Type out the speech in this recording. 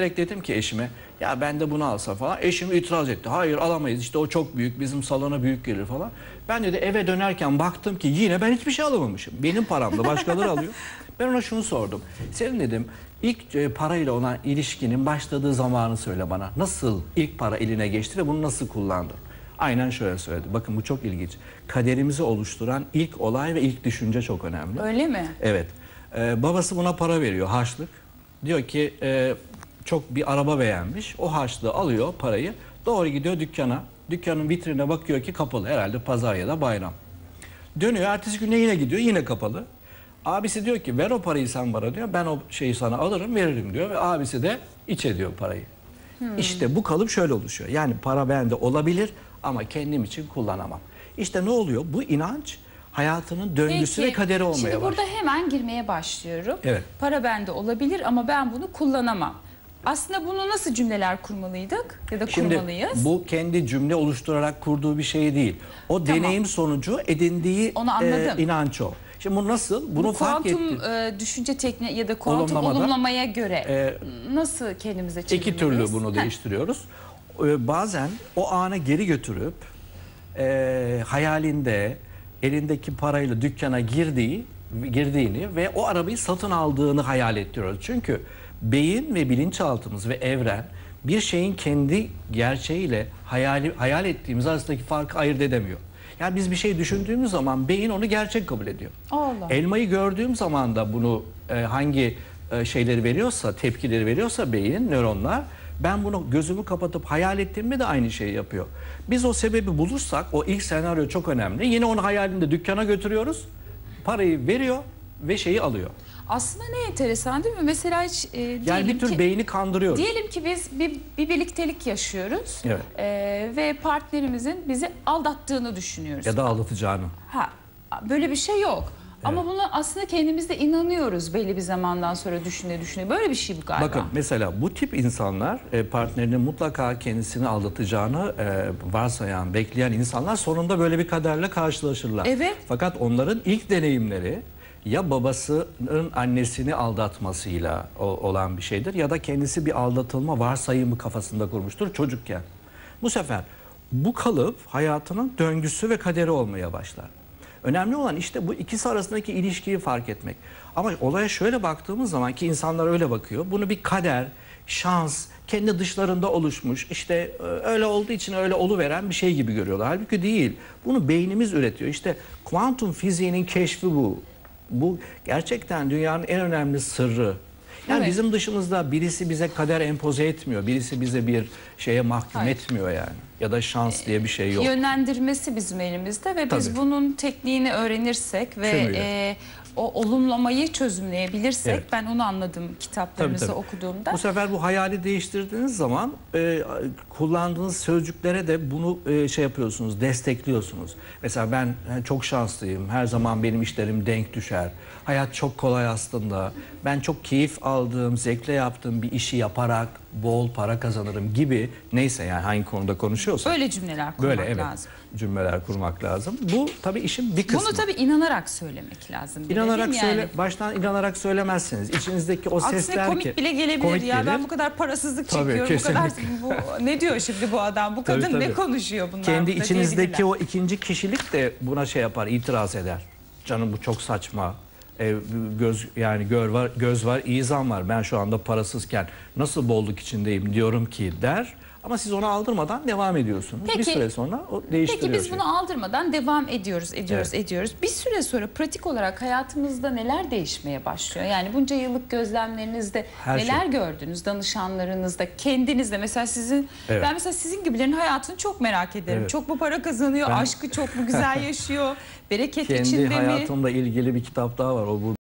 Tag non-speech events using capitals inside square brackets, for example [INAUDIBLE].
Dedim ki eşime ya ben de bunu alsa falan. Eşim itiraz etti. Hayır alamayız işte o çok büyük bizim salona büyük gelir falan. Ben dedi eve dönerken baktım ki yine ben hiçbir şey alamamışım. Benim paramda başkaları alıyor. [LAUGHS] Ben ona şunu sordum. Senin dedim ilk e, parayla olan ilişkinin başladığı zamanı söyle bana. Nasıl ilk para eline geçti ve bunu nasıl kullandın? Aynen şöyle söyledi. Bakın bu çok ilginç. Kaderimizi oluşturan ilk olay ve ilk düşünce çok önemli. Öyle mi? Evet. Ee, babası buna para veriyor harçlık. Diyor ki e, çok bir araba beğenmiş. O harçlığı alıyor parayı. Doğru gidiyor dükkana. Dükkanın vitrine bakıyor ki kapalı. Herhalde pazar ya da bayram. Dönüyor ertesi güne yine gidiyor yine kapalı. Abisi diyor ki ver o parayı sen bana diyor. Ben o şeyi sana alırım veririm diyor. Ve abisi de iç ediyor parayı. İşte bu kalıp şöyle oluşuyor. Yani para bende olabilir ama kendim için kullanamam. İşte ne oluyor? Bu inanç hayatının döngüsü ve kaderi olmaya Şimdi başlıyor. burada hemen girmeye başlıyorum. Evet. Para bende olabilir ama ben bunu kullanamam. Aslında bunu nasıl cümleler kurmalıydık ya da Şimdi kurmalıyız? bu kendi cümle oluşturarak kurduğu bir şey değil. O deneyim sonucu edindiği Onu anladım. e, inanç o. Şimdi bu nasıl? Bunu Bu fark kuantum etti. e, düşünce tekniği ya da kuantum Olumlamada, olumlamaya göre e, nasıl kendimize İki çevirmeliyiz? türlü bunu Heh, değiştiriyoruz. Ee, bazen o ana geri götürüp e, hayalinde elindeki parayla dükkana girdiği girdiğini ve o arabayı satın aldığını hayal ettiriyoruz. Çünkü beyin ve bilinçaltımız ve evren bir şeyin kendi gerçeğiyle hayali, hayal ettiğimiz arasındaki farkı ayırt edemiyor. Yani biz bir şey düşündüğümüz zaman beyin onu gerçek kabul ediyor. Allah. Elmayı gördüğüm zaman da bunu e, hangi e, şeyleri veriyorsa, tepkileri veriyorsa beyin, nöronlar ben bunu gözümü kapatıp hayal ettiğimde de aynı şeyi yapıyor. Biz o sebebi bulursak o ilk senaryo çok önemli. Yine onu hayalinde dükkana götürüyoruz. Parayı veriyor ve şeyi alıyor. Aslında ne enteresan değil mi? Mesela hiç e, Yani bir tür ki, beyni kandırıyoruz. Diyelim ki biz bir, bir birliktelik yaşıyoruz Evet. E, ve partnerimizin bizi aldattığını düşünüyoruz. Ya da aldatacağını. Ha, böyle bir şey yok. Ama bunu aslında kendimizde inanıyoruz belli bir zamandan sonra düşüne düşüne. Böyle bir şey bu galiba. Bakın mesela bu tip insanlar e, partnerinin mutlaka kendisini aldatacağını e, varsayan, bekleyen insanlar sonunda böyle bir kaderle karşılaşırlar. Evet. Fakat onların ilk deneyimleri ya babasının annesini aldatmasıyla olan bir şeydir ya da kendisi bir aldatılma varsayımı kafasında kurmuştur çocukken. Bu sefer bu kalıp hayatının döngüsü ve kaderi olmaya başlar. Önemli olan işte bu ikisi arasındaki ilişkiyi fark etmek. Ama olaya şöyle baktığımız zaman ki insanlar öyle bakıyor. Bunu bir kader, şans, kendi dışlarında oluşmuş, işte e, öyle olduğu için öyle oluveren bir şey gibi görüyorlar. Halbuki değil. Bunu beynimiz üretiyor. İşte kuantum fiziğinin keşfi bu. Bu gerçekten dünyanın en önemli sırrı. Yani Evet. bizim dışımızda birisi bize kader empoze etmiyor. Birisi bize bir şeye mahkum Hayır. etmiyor yani. Ya da şans diye bir şey yok. Yönlendirmesi bizim elimizde ve biz Tabii. bunun tekniğini öğrenirsek ve Tümüyle. e, o olumlamayı çözümleyebilirsek Evet. ben onu anladım kitaplarınızı Tabii, tabii. okuduğumda. Bu sefer bu hayali değiştirdiğiniz zaman e, kullandığınız sözcüklere de bunu e, şey yapıyorsunuz, destekliyorsunuz. Mesela ben e, çok şanslıyım, her zaman benim işlerim denk düşer. Hayat çok kolay aslında. Ben çok keyif aldığım, zevkle yaptığım bir işi yaparak bol para kazanırım gibi. Neyse yani hangi konuda konuşuyorsak. Böyle cümleler kurmak Böyle evet lazım. cümleler kurmak lazım. Bu tabii işin bir kısmı. Bunu tabii inanarak söylemek lazım. İnanarak mi söyle, yani? baştan inanarak söylemezsiniz. İçinizdeki o Aksine sesler komik ki bile gelebilir komik ya. gelir. Ben bu kadar parasızlık Tabii, çekiyorum. Bu kadar kesinlikle. bu, ne diyor şimdi bu adam? Bu Tabii, kadın ne tabii. konuşuyor bunlar? Kendi burada içinizdeki o ikinci kişilik de buna şey yapar, itiraz eder. Canım bu çok saçma. E, göz yani gör var, göz var, izan var. Ben şu anda parasızken nasıl bolluk içindeyim diyorum ki der. Ama siz onu aldırmadan devam ediyorsunuz. bir Peki- süre sonra o değiştiriyor. Peki biz şeyi. bunu aldırmadan devam ediyoruz, ediyoruz, Evet. ediyoruz. Bir süre sonra pratik olarak hayatımızda neler değişmeye başlıyor? Yani bunca yıllık gözlemlerinizde Her neler şey. gördünüz danışanlarınızda, kendinizde mesela sizin Evet. ben mesela sizin gibilerin hayatını çok merak ederim. Evet. Çok mu para kazanıyor, Ben- aşkı çok mu güzel [LAUGHS] yaşıyor, bereket Kendi içinde mi? hayatımla ilgili bir kitap daha var. O burada